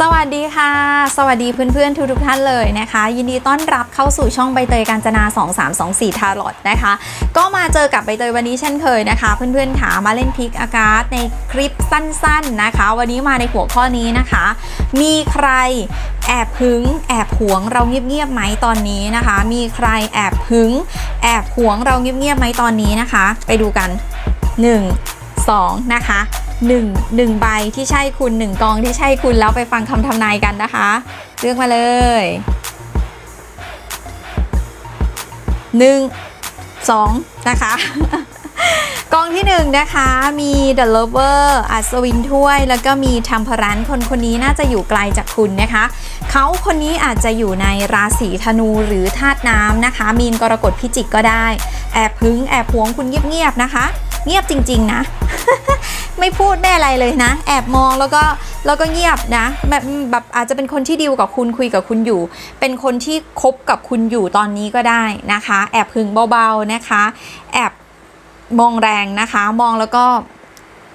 สวัสดีค่ะ สวัสดีเพื่อนๆทุกๆท่านเลยนะคะ ยินดีต้อนรับเข้าสู่ช่องใบเตยการจนา 2324 ทารอตนะคะ ก็มาเจอกับใบเตยวันนี้เช่นเคยนะคะ เพื่อนๆขามาเล่นพิกอากาศในคลิปสั้นๆนะคะ วันนี้มาในหัวข้อนี้นะคะ มีใครแอบหึงแอบหวงเราเงียบๆไหมตอนนี้นะคะ มีใครแอบหึงแอบหวงเราเงียบๆไหมตอนนี้นะคะ ไปดูกัน 1 2 นะคะ 1 1ใบที่ใช่คุณ 1 กองที่ใช่คุณแล้วไปฟังคำทำนายกันนะคะ เลือกมาเลย 1 2 นะคะ กองที่1นะคะมี The Lover อัศวินถ้วย แล้วก็มีทัมพรันคนคนนี้น่าจะอยู่ไกลจากคุณนะคะ เขาคนนี้อาจจะอยู่ในราศีธนูหรือธาตุน้ำนะคะ มีนกรกฎพิจิกก็ได้ แอบพึงแอบหวงคุณเงียบๆนะคะ เงียบจริง ๆ นะ ไม่พูดไม่อะไรเลยนะ แอบมองแล้วก็แล้วก็เงียบนะแบบแบบอาจจะเป็นคนที่ดีลกับคุณคุยกับคุณอยู่ เป็นคนที่คบกับคุณอยู่ตอนนี้ก็ได้นะคะ แอบหึงเบาๆนะคะ แอบมองแรงนะคะ มองแล้วก็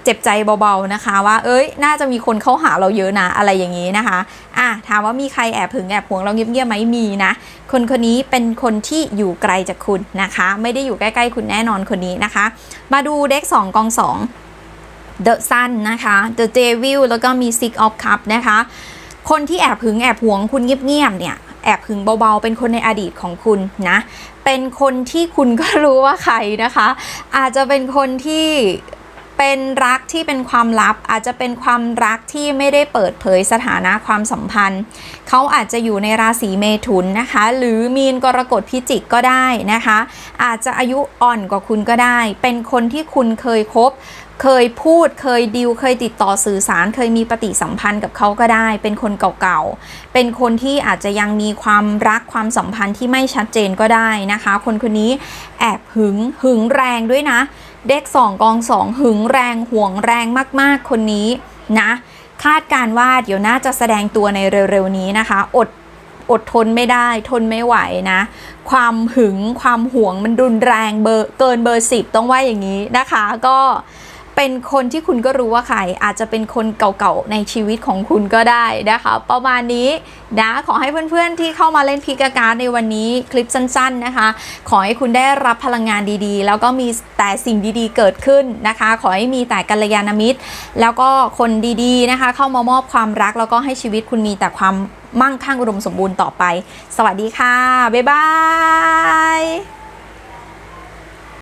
เจ็บใจเบาๆนะคะว่า เอ้ย น่าจะมีคนเข้าหาเราเยอะนะ อะไรอย่างนี้นะคะ อะ ถามว่ามีใครแอบหึงแอบหวงเราเงียบๆไหมมีนะ คนคนนี้เป็นคนที่อยู่ไกลจากคุณนะคะ ไม่ได้อยู่ใกล้ๆคุณแน่นอนคนนี้นะคะ มาดูเด็ก2กอง2 The Sun นะคะ The Devil แล้วก็มี Six of Cup นะคะ คนที่แอบหึงแอบหวงคุณเงียบๆเนี่ยแอบหึงเบาๆ เป็นคนในอดีตของคุณนะ เป็นคนที่คุณก็รู้ว่าใครนะคะ อาจจะเป็นคนที่ เป็นรักที่เป็นความลับ อาจจะเป็นความรักที่ไม่ได้เปิดเผยสถานะความสัมพันธ์ เขาอาจจะอยู่ในราศีเมถุนนะคะ หรือมีนกรกฎพิจิกก็ได้นะคะ อาจจะอายุอ่อนกว่าคุณก็ได้ เป็นคนที่คุณเคยคบเคยพูดเคยดิวเคยติดต่อสื่อสาร เคยมีปฏิสัมพันธ์กับเขาก็ได้ เป็นคนเก่าๆ เป็นคนที่อาจจะยังมีความรักความสัมพันธ์ที่ไม่ชัดเจนก็ได้นะคะ คนคนนี้แอบหึงหึงแรงด้วยนะ เด็กสองกองสองหึงแรงห่วงแรงมากๆคนนี้นะ คาดการว่าเดี๋ยวน่าจะแสดงตัวในเร็วๆนี้นะคะ อดอดทนไม่ได้ทนไม่ไหวนะ ความหึงความห่วงมันรุนแรงเบอร์เกินเบอร์สิบต้องว่าอย่างนี้นะคะ ก็ เป็นคนที่คุณก็รู้ว่าใครอาจจะเป็นคนเก่าๆในชีวิตของคุณก็ได้นะคะ ประมาณนี้นะขอให้เพื่อนๆที่เข้ามาเล่นพิกาการในวันนี้คลิปสั้น ๆนะคะ ขอให้คุณได้รับพลังงานดีๆ แล้วก็มีแต่สิ่งดีๆเกิดขึ้นนะคะ ขอให้มีแต่กัลยาณมิตร แล้วก็คนดีๆนะคะ เข้ามามอบความรักแล้วก็ให้ชีวิตคุณมีแต่ความมั่งคั่งอุดมสมบูรณ์ต่อไป สวัสดีค่ะ บ๊ายบาย